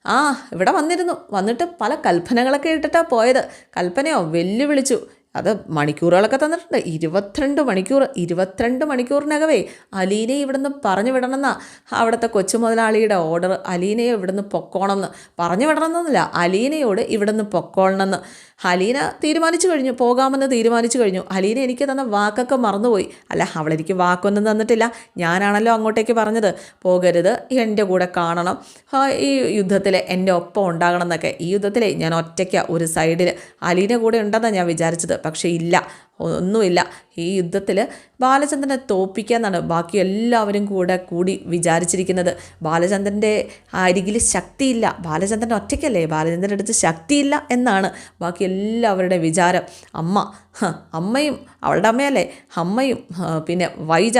ആ ഇവിടെ വന്നിരുന്നു. വന്നിട്ട് പല കൽപ്പനകളൊക്കെ ഇട്ടിട്ടാണ് പോയത്. കൽപ്പനയോ വെല്ലുവിളിച്ചു. അത് മണിക്കൂറുകളൊക്കെ തന്നിട്ടുണ്ട്. ഇരുപത്തിരണ്ട് മണിക്കൂർ ഇരുപത്തിരണ്ട് മണിക്കൂറിനകവേ അലീനയെ ഇവിടുന്ന് പറഞ്ഞു വിടണമെന്ന. അവിടുത്തെ കൊച്ചു മുതലാളിയുടെ ഓർഡർ അലീനയെ ഇവിടുന്ന് പൊക്കോണമെന്ന് പറഞ്ഞു വിടണമെന്നില്ല അലീനയോട് ഇവിടുന്ന് പൊക്കോളണമെന്ന്. അലീന തീരുമാനിച്ചു കഴിഞ്ഞു. പോകാമെന്ന് തീരുമാനിച്ചു കഴിഞ്ഞു. അലീന എനിക്ക് തന്ന വാക്കൊക്കെ മറന്നുപോയി. അല്ല അവളെനിക്ക് വാക്കൊന്നും തന്നിട്ടില്ല. ഞാനാണല്ലോ അങ്ങോട്ടേക്ക് പറഞ്ഞത്. പോകരുത്. എന്റെ കൂടെ കാണണം. ഈ യുദ്ധത്തിൽ എന്റെ ഒപ്പം ഉണ്ടാകണം എന്നൊക്കെ. ഈ യുദ്ധത്തിലെ ഞാൻ ഒറ്റയ്ക്ക് ഒരു സൈഡിൽ അലീന കൂടെ ഉണ്ടെന്നാണ് ഞാൻ വിചാരിച്ചത്. പക്ഷേ ഇല്ല. ഒന്നുമില്ല. ഈ യുദ്ധത്തിൽ ബാലചന്ദ്രനെ തോപ്പിക്കാന്നാണ് ബാക്കി എല്ലാവരും കൂടെ കൂടി വിചാരിച്ചിരിക്കുന്നത്. ബാലചന്ദ്രന്റെ അരികിൽ ശക്തിയില്ല. ബാലചന്ദ്രൻ ഒറ്റയ്ക്കല്ലേ? ബാലചന്ദ്രന്റെ അടുത്ത് ശക്തിയില്ല എന്നാണ് ബാക്കി എല്ലാവരുടെ വിചാരം. അമ്മ അമ്മയും അവളുടെ അമ്മയല്ലേ? അമ്മയും പിന്നെ വൈജ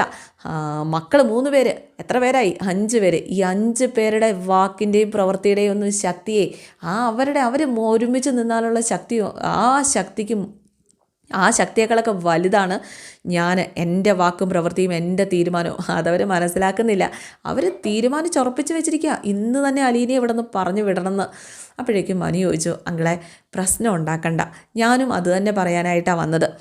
മക്കൾ മൂന്ന് പേര്. എത്ര പേരായി? അഞ്ച് പേര്. ഈ അഞ്ച് പേരുടെ വാക്കിന്റെയും പ്രവൃത്തിയുടെയും ഒന്നും ശക്തിയെ ആ അവരുടെ അവർ ഒരുമിച്ച് നിന്നാലുള്ള ശക്തിയോ ആ ശക്തിക്കും ആ ശക്തിയേക്കാളൊക്കെ വലുതാണ് ഞാൻ എന്റെ വാക്കും പ്രവൃത്തിയും എന്റെ തീരുമാനവും. അതവർ മനസ്സിലാക്കുന്നില്ല. അവർ തീരുമാനിച്ചുറപ്പിച്ച് വെച്ചിരിക്കുക. ഇന്ന് തന്നെ അലീനെ ഇവിടെ നിന്ന് പറഞ്ഞു വിടണമെന്ന്. അപ്പോഴേക്കും മനു ചോദിച്ചു അങ്ങളെ പ്രശ്നം ഉണ്ടാക്കണ്ട. ഞാനും അത് തന്നെ പറയാനായിട്ടാണ് വന്നത്.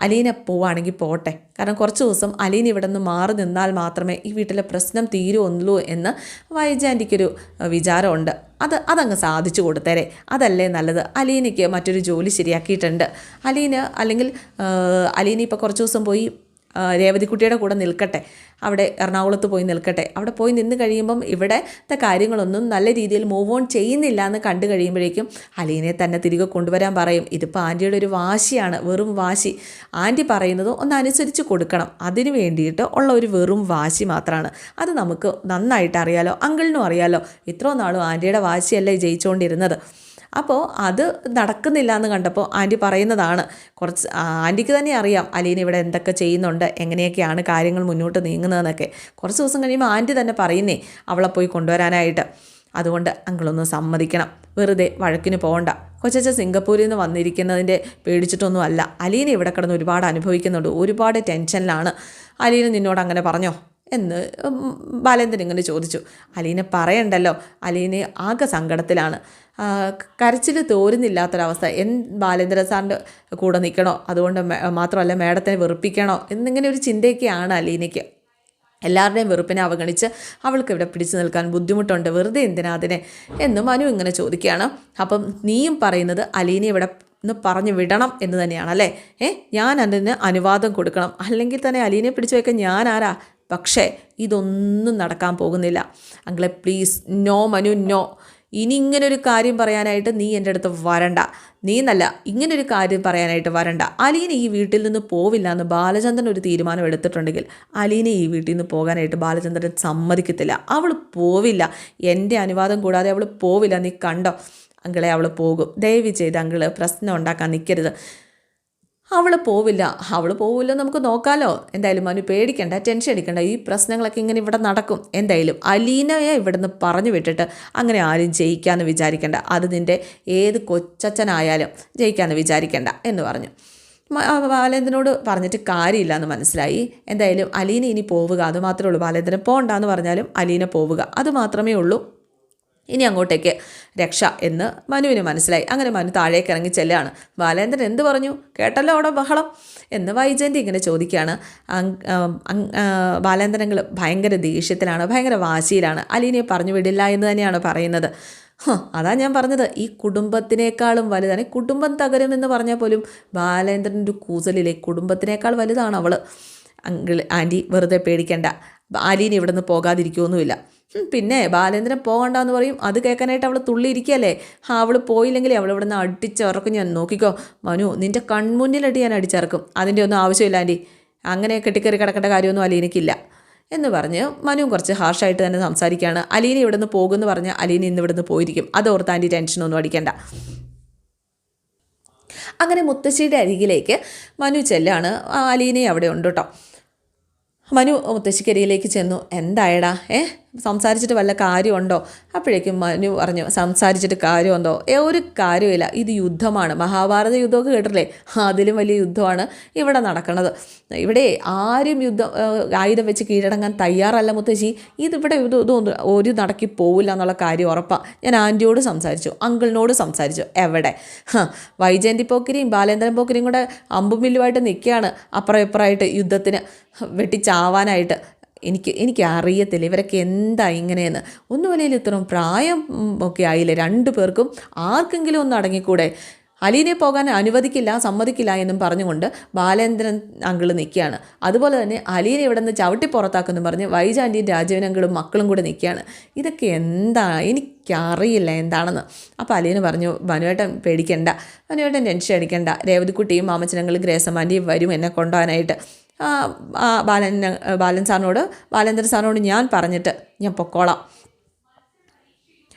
അലീന പോവാണെങ്കിൽ പോട്ടെ. കാരണം കുറച്ച് ദിവസം അലീന ഇവിടെ നിന്ന് മാറി നിന്നാൽ മാത്രമേ ഈ വീട്ടിലെ പ്രശ്നം തീരുള്ളൂ എന്ന് വൈജാന്റിക്കൊരു വിചാരമുണ്ട്. അത് അതങ്ങ് സാധിച്ചു കൊടുത്തേരെ. അതല്ലേ നല്ലത്? അലീനയ്ക്ക് മറ്റൊരു ജോലി ശരിയാക്കിയിട്ടുണ്ട്. അലീന അല്ലെങ്കിൽ അലീന ഇപ്പോൾ കുറച്ച് ദിവസം പോയി രേവതിക്കുട്ടിയുടെ കൂടെ നിൽക്കട്ടെ. അവിടെ എറണാകുളത്ത് പോയി നിൽക്കട്ടെ. അവിടെ പോയി നിന്ന് കഴിയുമ്പം ഇവിടത്തെ കാര്യങ്ങളൊന്നും നല്ല രീതിയിൽ മൂവ് ഓൺ ചെയ്യുന്നില്ല എന്ന് കണ്ടു കഴിയുമ്പോഴേക്കും അലീനെ തന്നെ തിരികെ കൊണ്ടുവരാൻ പറയും. ഇതിപ്പോൾ ആന്റിയുടെ ഒരു വാശിയാണ് വെറും വാശി. ആന്റി പറയുന്നത് ഒന്ന് അനുസരിച്ച് കൊടുക്കണം. അതിന് വേണ്ടിയിട്ട് ഉള്ള ഒരു വെറും വാശി മാത്രമാണ് അത് നമുക്ക് നന്നായിട്ട് അറിയാലോ അങ്കിളിനും അറിയാലോ. ഇത്രയും നാളും ആന്റിയുടെ വാശിയല്ലേ ജയിച്ചുകൊണ്ടിരുന്നത് അപ്പോൾ അത് നടക്കുന്നില്ല എന്ന് കണ്ടപ്പോൾ ആന്റി പറയുന്നതാണ് കുറച്ച് ആന്റിക്ക് തന്നെ അറിയാം അലീന ഇവിടെ എന്തൊക്കെ ചെയ്യുന്നുണ്ട് എങ്ങനെയൊക്കെയാണ് കാര്യങ്ങൾ മുന്നോട്ട് നീങ്ങുന്നതെന്നൊക്കെ. കുറച്ച് ദിവസം കഴിയുമ്പോൾ ആന്റി തന്നെ പറയുന്നേ അവളെ പോയി കൊണ്ടുവരാനായിട്ട്. അതുകൊണ്ട് അങ്കിളൊന്ന് സമ്മതിക്കണം. വെറുതെ വഴക്കിന് പോകണ്ട. കൊച്ചച്ച സിംഗപ്പൂരിൽ നിന്ന് വന്നിരിക്കുന്നതിന്റെ പേടിച്ചിട്ടൊന്നും അല്ല. അലീന ഇവിടെ കിടന്ന് ഒരുപാട് അനുഭവിക്കുന്നുണ്ട്. ഒരുപാട് ടെൻഷനിലാണ്. അലീന നിന്നോട് അങ്ങനെ പറഞ്ഞോ? എന്ന് ബാലേന്ദ്രൻ ഇങ്ങനെ ചോദിച്ചു. അലീനെ പറയണ്ടല്ലോ. അലീന ആകെ സങ്കടത്തിലാണ്. കരച്ചിൽ തോരുന്നില്ലാത്തൊരവസ്ഥ. എൻ ബാലേന്ദ്ര സാറിന്റെ കൂടെ നിൽക്കണോ അതുകൊണ്ട് മാത്രമല്ല മേഡത്തിനെ വെറുപ്പിക്കണോ? എന്നിങ്ങനെ ഒരു ചിന്തയൊക്കെയാണ് അലീനയ്ക്ക്. എല്ലാവരുടെയും വെറുപ്പിനെ അവഗണിച്ച് അവൾക്ക് ഇവിടെ പിടിച്ചു നിൽക്കാൻ ബുദ്ധിമുട്ടുണ്ട്. വെറുതെ എന്തിനാ അതിനെ? എന്ന് മനു ഇങ്ങനെ ചോദിക്കുകയാണ്. അപ്പം നീയും പറയുന്നത് അലീനെ ഇവിടെ ഒന്ന് പറഞ്ഞു വിടണം എന്ന് തന്നെയാണ് അല്ലേ? ഏ ഞാൻ അതിന് അനുവാദം കൊടുക്കണം. അല്ലെങ്കിൽ തന്നെ അലീനെ പിടിച്ചു വയ്ക്കാൻ ഞാൻ ആരാ? പക്ഷേ ഇതൊന്നും നടക്കാൻ പോകുന്നില്ല. അങ്കിളെ പ്ലീസ് നോ മനു നോ. ഇനി ഇങ്ങനൊരു കാര്യം പറയാനായിട്ട് നീ എന്റെ അടുത്ത് വരണ്ട. നീ എന്നല്ല ഇങ്ങനൊരു കാര്യം പറയാനായിട്ട് വരണ്ട. അലീന ഈ വീട്ടിൽ നിന്ന് പോവില്ല എന്ന് ബാലചന്ദ്രൻ ഒരു തീരുമാനം എടുത്തിട്ടുണ്ടെങ്കിൽ അലീന ഈ വീട്ടിൽ നിന്ന് പോകാനായിട്ട് ബാലചന്ദ്രൻ സമ്മതിക്കത്തില്ല. അവൾ പോവില്ല. എന്റെ അനുവാദം കൂടാതെ അവൾ പോവില്ല. നീ കണ്ടോ? അങ്കളെ അവൾ പോകും. ദയവ് ചെയ്ത് അങ്കിൾ പ്രശ്നം ഉണ്ടാക്കാൻ നിൽക്കരുത്. അവൾ പോവില്ല. അവൾ പോവില്ല നമുക്ക് നോക്കാലോ. എന്തായാലും മനു പേടിക്കണ്ട ടെൻഷൻ അടിക്കണ്ട. ഈ പ്രശ്നങ്ങളൊക്കെ ഇങ്ങനെ ഇവിടെ നടക്കും. എന്തായാലും അലീനയെ ഇവിടുന്ന് പറഞ്ഞു വിട്ടിട്ട് അങ്ങനെ ആരും ജയിക്കാമെന്ന് വിചാരിക്കേണ്ട. അത് നിന്റെ ഏത് കൊച്ചച്ഛനായാലും ജയിക്കാമെന്ന് വിചാരിക്കേണ്ട എന്ന് പറഞ്ഞു. ബാലേന്ദ്രനോട് പറഞ്ഞിട്ട് കാര്യമില്ല എന്ന് മനസ്സിലായി. എന്തായാലും അലീന ഇനി പോവുക. അതുമാത്രമേ ഉള്ളൂ. ബാലേന്ദ്രൻ പോകണ്ടെന്ന് പറഞ്ഞാലും അലീന പോവുക. അത് മാത്രമേ ഉള്ളൂ. ഇനി അങ്ങോട്ടേക്ക് രക്ഷ എന്ന് മനുവിന് മനസ്സിലായി. അങ്ങനെ മനു താഴേക്ക് ഇറങ്ങി ചെല്ലുകയാണ്. ബാലേന്ദ്രൻ എന്ത് പറഞ്ഞു? കേട്ടല്ലോ അവിടെ ബഹളം എന്ന് വൈജയന്തി ഇങ്ങനെ ചോദിക്കുകയാണ്. ബാലേന്ദ്രങ്ങൾ ഭയങ്കര ദേഷ്യത്തിലാണ് ഭയങ്കര വാശിയിലാണ്. അലീനയെ പറഞ്ഞു വിടില്ല എന്ന് തന്നെയാണ് പറയുന്നത്. അതാ ഞാൻ പറഞ്ഞത്. ഈ കുടുംബത്തിനേക്കാളും വലുതാണ്. കുടുംബം തകരുമെന്ന് പറഞ്ഞാൽ പോലും ബാലേന്ദ്രന്റെ കൂസലിലെ കുടുംബത്തിനേക്കാൾ വലുതാണ് അവൾ അങ്കിൾ ആന്റി വെറുതെ പേടിക്കേണ്ട. അലീന ഇവിടെ നിന്ന് പോകാതിരിക്കുമൊന്നുമില്ല പിന്നെ ബാലേന്ദ്രൻ പോകണ്ടെന്ന് പറയും. അത് കേൾക്കാനായിട്ട് അവൾ തുള്ളിയിരിക്കുകയല്ലേ? ആ അവൾ പോയില്ലെങ്കിൽ അവൾ ഇവിടെ നിന്ന് അടിച്ചിറക്കും. ഞാൻ നോക്കിക്കോ. മനു നിന്റെ കൺമുന്നിലടി ഞാൻ അടിച്ചിറക്കും. അതിന്റെ ഒന്നും ആവശ്യമില്ല ആന്റി. അങ്ങനെ കെട്ടിക്കറി കിടക്കേണ്ട കാര്യമൊന്നും അലീനയ്ക്കില്ല എന്ന് പറഞ്ഞ് മനു കുറച്ച് ഹാർഷായിട്ട് തന്നെ സംസാരിക്കുകയാണ്. അലീന നിന്ന് പോകുമെന്ന് പറഞ്ഞ് അലീന ഇന്ന് ഇവിടെ നിന്ന് പോയിരിക്കും. ഓർത്ത് ആന്റി ടെൻഷനൊന്നും അടിക്കണ്ട. അങ്ങനെ മുത്തശ്ശിയുടെ അരികിലേക്ക് മനു ചെല്ലാണ്. അലീനയും അവിടെ ഉണ്ട് കേട്ടോ. മനു മുത്തശ്ശിക്കരിയിലേക്ക് ചെന്നു. എന്തായടാ ഏ? സംസാരിച്ചിട്ട് വല്ല കാര്യമുണ്ടോ? അപ്പോഴേക്കും മനു പറഞ്ഞു സംസാരിച്ചിട്ട് കാര്യമുണ്ടോ? ഒരു കാര്യമില്ല ഇത് യുദ്ധമാണ്. മഹാഭാരത യുദ്ധമൊക്കെ കേട്ടില്ലേ അതിലും വലിയ യുദ്ധമാണ് ഇവിടെ നടക്കുന്നത്. ഇവിടെ ആരും യുദ്ധം ആയുധം വെച്ച് കീഴടങ്ങാൻ തയ്യാറല്ല മുത്തശ്ശി. ഇതിവിടെ ഇതൊന്നും ഒരു നടക്കി പോവില്ല എന്നുള്ള കാര്യം ഉറപ്പാണ് ഞാൻ ആന്റിയോട് സംസാരിച്ചു. അങ്കിളിനോട് സംസാരിച്ചു. എവിടെ? വൈജയന്തി പോക്കിരിയും ബാലേന്ദ്രൻ പോക്കിരിയും കൂടെ അമ്പുമില്ലുമായിട്ട് നിൽക്കുകയാണ്. അപ്പുറം ഇപ്പുറമായിട്ട് യുദ്ധത്തിന് വെട്ടിച്ചാവാനായിട്ട്. എനിക്ക് എനിക്ക് അറിയത്തില്ല ഇവരൊക്കെ എന്താ ഇങ്ങനെയെന്ന്. ഒന്നുമല്ലെങ്കിൽ ഇത്രയും പ്രായം ഒക്കെ ആയില്ല? രണ്ടു പേർക്കും ആർക്കെങ്കിലും ഒന്ന് അടങ്ങിക്കൂടെ? അലീനെ പോകാൻ അനുവദിക്കില്ല സമ്മതിക്കില്ല എന്നും പറഞ്ഞുകൊണ്ട് ബാലേന്ദ്രൻ അങ്കിൾ നിൽക്കുകയാണ്. അതുപോലെ തന്നെ അലീനെ ഇവിടെ നിന്ന് ചവിട്ടി പുറത്താക്കുന്നു പറഞ്ഞ് വൈജാന്റിയും അങ്കിളും മക്കളും കൂടെ നിൽക്കുകയാണ്. ഇതൊക്കെ എന്താ? എനിക്കറിയില്ല എന്താണെന്ന്. അപ്പോൾ അലീന പറഞ്ഞു മനുവേട്ടൻ പേടിക്കണ്ട. മനുവേട്ടൻ ടെൻഷൻ അടിക്കണ്ട. രേവതിക്കുട്ടിയും മാമച്ചനങ്ങളും ഗ്രേസമാന്റെയും വരും എന്നെ കൊണ്ടുപോകാനായിട്ട്. ബാലൻ ബാലൻ സാറിനോട് ബാലേന്ദ്രൻ സാറിനോട് ഞാൻ പറഞ്ഞിട്ട് ഞാൻ പൊക്കോളാം.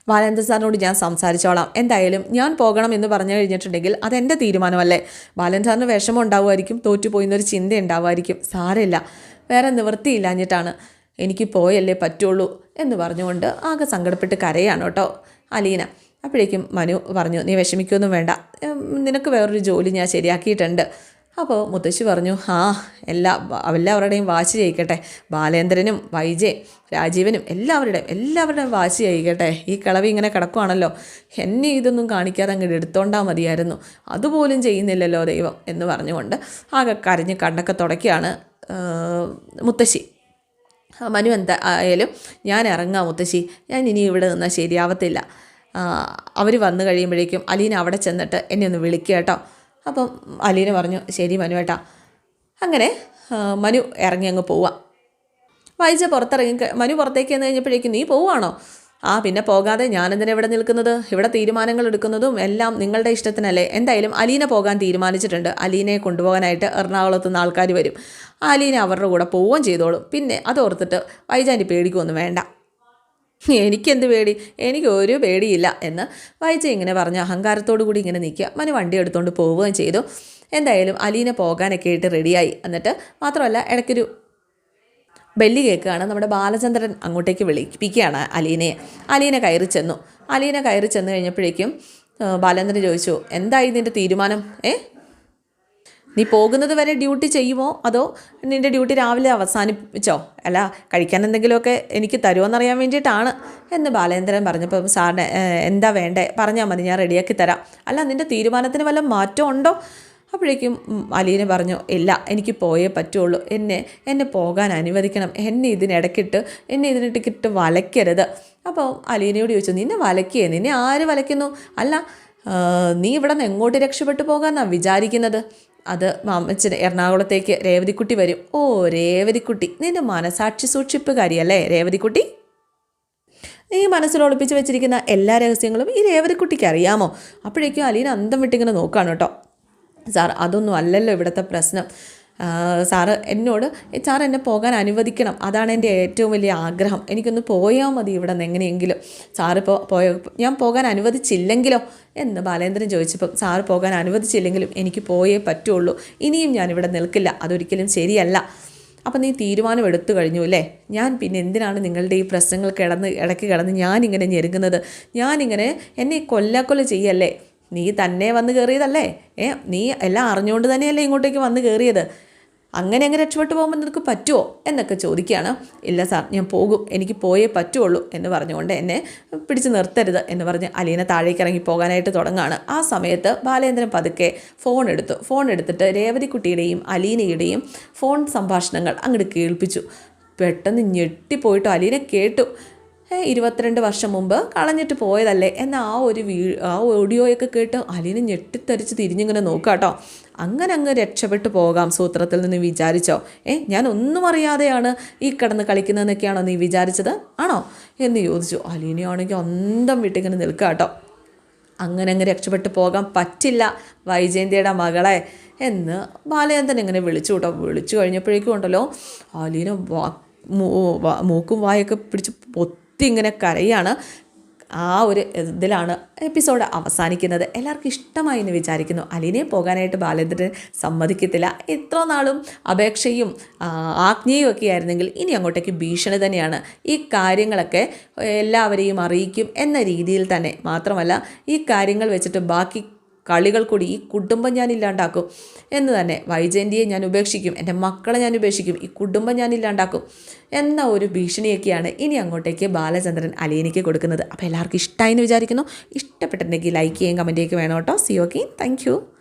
ബാലേന്ദ്രൻ സാറിനോട് ഞാൻ സംസാരിച്ചോളാം. എന്തായാലും ഞാൻ പോകണം എന്ന് പറഞ്ഞു കഴിഞ്ഞിട്ടുണ്ടെങ്കിൽ അതെന്റെ തീരുമാനമല്ലേ? ബാലൻ സാറിന് വിഷമം ഉണ്ടാവുമായിരിക്കും തോറ്റുപോയിന്നൊരു ചിന്ത ഉണ്ടാവുമായിരിക്കും. സാരമില്ല. വേറെ നിവൃത്തിയില്ലാഞ്ഞിട്ടാണ് എനിക്ക് പോയല്ലേ പറ്റുള്ളൂ എന്ന് പറഞ്ഞുകൊണ്ട് ആകെ സങ്കടപ്പെട്ട് കരയാണ് കേട്ടോ അലീന. അപ്പോഴേക്കും മനു പറഞ്ഞു നീ വിഷമിക്കൊന്നും വേണ്ട. നിനക്ക് വേറൊരു ജോലി ഞാൻ ശരിയാക്കിയിട്ടുണ്ട്. അപ്പോൾ മുത്തശ്ശി പറഞ്ഞു ആ എല്ലാ എല്ലാവരുടെയും വാശി ചെയ്യിക്കട്ടെ ബാലേന്ദ്രനും വൈജയും രാജീവനും എല്ലാവരുടെയും എല്ലാവരുടെയും വാശി ചെയ്യിക്കട്ടെ ഈ കളവി ഇങ്ങനെ കിടക്കുവാണല്ലോ. എന്നെ ഇതൊന്നും കാണിക്കാതെ അങ്ങോട്ട് എടുത്തോണ്ടാൽ മതിയായിരുന്നു. അതുപോലും ചെയ്യുന്നില്ലല്ലോ ദൈവം എന്ന് പറഞ്ഞുകൊണ്ട് ആകെ കരഞ്ഞ് കണ്ണൊക്കെ തുടക്കുകയാണ് മുത്തശ്ശി. മനു എന്താ ആയാലും ഞാൻ ഇറങ്ങാം മുത്തശ്ശി. ഞാൻ ഇനി ഇവിടെ നിന്നാൽ ശരിയാവത്തില്ല. അവർ വന്നു കഴിയുമ്പോഴേക്കും അലീന അവിടെ ചെന്നിട്ട് എന്നെ ഒന്ന് വിളിക്കുക കേട്ടോ. അപ്പം അലീന പറഞ്ഞു ശരി മനുവേട്ടാ. അങ്ങനെ മനു ഇറങ്ങി അങ്ങ് പോവാം. വൈജ പുറത്തിറങ്ങി മനു പുറത്തേക്ക് എന്ന് കഴിഞ്ഞപ്പോഴേക്കും നീ പോവുകയാണോ ആ പിന്നെ പോകാതെ ഞാനെന്തിനാ ഇവിടെ നിൽക്കുന്നത്? ഇവിടെ തീരുമാനങ്ങൾ എടുക്കുന്നതും എല്ലാം നിങ്ങളുടെ ഇഷ്ടത്തിനല്ലേ. എന്തായാലും അലീന പോകാൻ തീരുമാനിച്ചിട്ടുണ്ട്. അലീനയെ കൊണ്ടുപോകാനായിട്ട് എറണാകുളത്ത് നിന്ന് ആൾക്കാർ വരും. അലീന അവരുടെ കൂടെ പോവുകയും ചെയ്തോളും. പിന്നെ അതോർത്തിട്ട് വൈജാന്റെ പേടിക്കൊന്നും വേണ്ട. എനിക്കെന്ത് പേടി? എനിക്ക് ഒരു പേടിയില്ല എന്ന് വായിച്ച ഇങ്ങനെ പറഞ്ഞു. അഹങ്കാരത്തോടു കൂടി ഇങ്ങനെ നിൽക്കുക. മനു വണ്ടി എടുത്തുകൊണ്ട് പോവുകയും ചെയ്തു. എന്തായാലും അലീനെ പോകാനൊക്കെ ആയിട്ട് റെഡിയായി. എന്നിട്ട് മാത്രമല്ല ഇടയ്ക്കൊരു ബെല്ലി കേൾക്കുകയാണ്. നമ്മുടെ ബാലചന്ദ്രൻ അങ്ങോട്ടേക്ക് വിളിപ്പിക്കുകയാണ് അലീനയെ. അലീന കയറി ചെന്നു. അലീന കയറി ചെന്ന് കഴിഞ്ഞപ്പോഴേക്കും ബാലചന്ദ്രൻ ചോദിച്ചു എന്തായി നിന്റെ തീരുമാനം? ഏ? നീ പോകുന്നത് വരെ ഡ്യൂട്ടി ചെയ്യുമോ? അതോ നിന്റെ ഡ്യൂട്ടി രാവിലെ അവസാനിപ്പിച്ചോ? അല്ല കഴിക്കാൻ എന്തെങ്കിലുമൊക്കെ എനിക്ക് തരുമോയെന്നറിയാൻ വേണ്ടിയിട്ടാണ് എന്ന് ബാലേന്ദ്രൻ പറഞ്ഞപ്പോൾ സാറിന് എന്താ വേണ്ടേ? പറഞ്ഞാൽ മതി ഞാൻ റെഡിയാക്കി തരാം. അല്ല നിന്റെ തീരുമാനത്തിന് വല്ല മാറ്റം ഉണ്ടോ? അപ്പോഴേക്കും അലീന പറഞ്ഞു ഇല്ല എനിക്ക് പോയേ പറ്റുള്ളൂ. എന്നെ എന്നെ പോകാൻ അനുവദിക്കണം. എന്നെ ഇതിനിടക്കിട്ട് എന്നെ ഇതിനിടയ്ക്കിട്ട് വലയ്ക്കരുത്. അപ്പോൾ അലീനയോട് ചോദിച്ചു നിന്നെ വലയ്ക്കേ? നിന്നെ ആര് വലയ്ക്കുന്നു? അല്ല നീ ഇവിടെ നിന്ന് എങ്ങോട്ട് രക്ഷപ്പെട്ടു പോകാമെന്നാണ് വിചാരിക്കുന്നത്? അത് മാമച്ചന് എറണാകുളത്തേക്ക് രേവതിക്കുട്ടി വരും. ഓ രേവതിക്കുട്ടി. നിന്റെ മനസാക്ഷി സൂക്ഷിപ്പുകാരിയല്ലേ രേവതിക്കുട്ടി? നീ മനസ്സിൽ ഒളിപ്പിച്ച് വെച്ചിരിക്കുന്ന എല്ലാ രഹസ്യങ്ങളും ഈ രേവതിക്കുട്ടിക്ക് അറിയാമോ? അപ്പോഴേക്കും അലീന അന്തം വിട്ടിങ്ങനെ നോക്കുകയാണ് കേട്ടോ. സാർ അതൊന്നും അല്ലല്ലോ ഇവിടുത്തെ പ്രശ്നം. സാറ് എന്നോട് സാർ എന്നെ പോകാൻ അനുവദിക്കണം. അതാണ് എന്റെ ഏറ്റവും വലിയ ആഗ്രഹം. എനിക്കൊന്ന് പോയാൽ മതി ഇവിടെ നിന്ന് എങ്ങനെയെങ്കിലും. സാറിപ്പോൾ പോയ ഞാൻ പോകാൻ അനുവദിച്ചില്ലെങ്കിലോ? എന്ന് ബാലേന്ദ്രൻ ചോദിച്ചപ്പം സാറ് പോകാൻ അനുവദിച്ചില്ലെങ്കിലും എനിക്ക് പോയേ പറ്റുള്ളൂ. ഇനിയും ഞാനിവിടെ നിൽക്കില്ല. അതൊരിക്കലും ശരിയല്ല. അപ്പം നീ തീരുമാനം എടുത്തു കഴിഞ്ഞു അല്ലേ? ഞാൻ പിന്നെ എന്തിനാണ് നിങ്ങളുടെ ഈ പ്രശ്നങ്ങൾ കിടന്ന് ഇടയ്ക്ക് കിടന്ന് ഞാനിങ്ങനെ ഞെരുങ്ങുന്നത്? ഞാനിങ്ങനെ എന്നെ കൊല്ലാക്കൊല്ല ചെയ്യല്ലേ? നീ തന്നെ വന്ന് കയറിയതല്ലേ? ഏ നീ എല്ലാം അറിഞ്ഞുകൊണ്ട് തന്നെയല്ലേ ഇങ്ങോട്ടേക്ക് വന്ന് കയറിയത്? അങ്ങനെ അങ്ങ് രക്ഷപ്പെട്ടു പോകുമ്പോൾ നിനക്ക് പറ്റുമോ എന്നൊക്കെ ചോദിക്കുകയാണ്. ഇല്ല സാർ ഞാൻ പോകും. എനിക്ക് പോയേ പറ്റുള്ളൂ എന്ന് പറഞ്ഞുകൊണ്ട് എന്നെ പിടിച്ച് നിർത്തരുത് എന്ന് പറഞ്ഞ് അലീന താഴേക്ക് ഇറങ്ങി പോകാനായിട്ട് തുടങ്ങുകയാണ്. ആ സമയത്ത് ബാലേന്ദ്രൻ പതുക്കെ ഫോൺ എടുത്തു. ഫോൺ എടുത്തിട്ട് രേവതിക്കുട്ടിയുടെയും അലീനയുടെയും ഫോൺ സംഭാഷണങ്ങൾ അങ്ങോട്ട് കേൾപ്പിച്ചു. പെട്ടെന്ന് ഞെട്ടിപ്പോയിട്ട് അലീന കേട്ടു. ഇരുപത്തിരണ്ട് വർഷം മുമ്പ് കളഞ്ഞിട്ട് പോയതല്ലേ? എന്ന ആ ഒരു വീ ആ ഓഡിയോയൊക്കെ കേട്ട് അലീന ഞെട്ടിത്തെറിച്ച് തിരിഞ്ഞിങ്ങനെ നോക്കാം കേട്ടോ അങ്ങനെ അങ്ങ് രക്ഷപ്പെട്ടു പോകാം സൂത്രത്തിൽ നിന്ന് വിചാരിച്ചോ? ഏ ഞാൻ ഒന്നും അറിയാതെയാണ് ഈ കിടന്ന് കളിക്കുന്നതെന്നൊക്കെയാണോ നീ വിചാരിച്ചത്? ആണോ? എന്ന് ചോദിച്ചു. അലീനയാണെങ്കിൽ അന്തം വിട്ടിങ്ങനെ നിൽക്കുക കേട്ടോ. അങ്ങനെ അങ്ങ് രക്ഷപ്പെട്ടു പോകാൻ പറ്റില്ല വൈജയന്തിയുടെ മകളെ എന്ന് ബാലചന്ദ്രൻ ഇങ്ങനെ വിളിച്ചു കേട്ടോ. വിളിച്ചു കഴിഞ്ഞപ്പോഴേക്കും ഉണ്ടല്ലോ അലീന മൂക്കും വായൊക്കെ പിടിച്ച് പൊത്തി ഇങ്ങനെ കരയാണ്. ആ ഒരു ഇതിലാണ് എപ്പിസോഡ് അവസാനിക്കുന്നത്. എല്ലാവർക്കും ഇഷ്ടമായി എന്ന് വിചാരിക്കുന്നു. അലീനെ പോകാനായിട്ട് ബാലേന്ദ്രൻ സമ്മതിക്കത്തില്ല. ഇത്ര നാളും അപേക്ഷയും ആജ്ഞയും ഒക്കെ ആയിരുന്നെങ്കിൽ ഇനി അങ്ങോട്ടേക്ക് ഭീഷണി തന്നെയാണ്. ഈ കാര്യങ്ങളൊക്കെ എല്ലാവരെയും അറിയിക്കും എന്ന രീതിയിൽ തന്നെ. മാത്രമല്ല ഈ കാര്യങ്ങൾ വെച്ചിട്ട് ബാക്കി കളികൾ കൂടി ഈ കുടുംബം ഞാൻ ഇല്ലാണ്ടാക്കും എന്ന് തന്നെ വൈജയന്തിയെ ഞാൻ ഉപേക്ഷിക്കും എന്റെ മക്കളെ ഞാൻ ഉപേക്ഷിക്കും ഈ കുടുംബം ഞാൻ ഇല്ലാണ്ടാക്കും എന്ന ഒരു ഭീഷണിയൊക്കെയാണ് ഇനി അങ്ങോട്ടേക്ക് ബാലചന്ദ്രൻ അലീനയ്ക്ക് കൊടുക്കുന്നത്. അപ്പോൾ എല്ലാവർക്കും ഇഷ്ടമായി എന്ന് വിചാരിക്കുന്നു. ഇഷ്ടപ്പെട്ടിട്ടുണ്ടെങ്കിൽ ലൈക്ക് ചെയ്യുകയും കമന്റ് ചെയ്യുകയും വേണം കേട്ടോ. C okay thank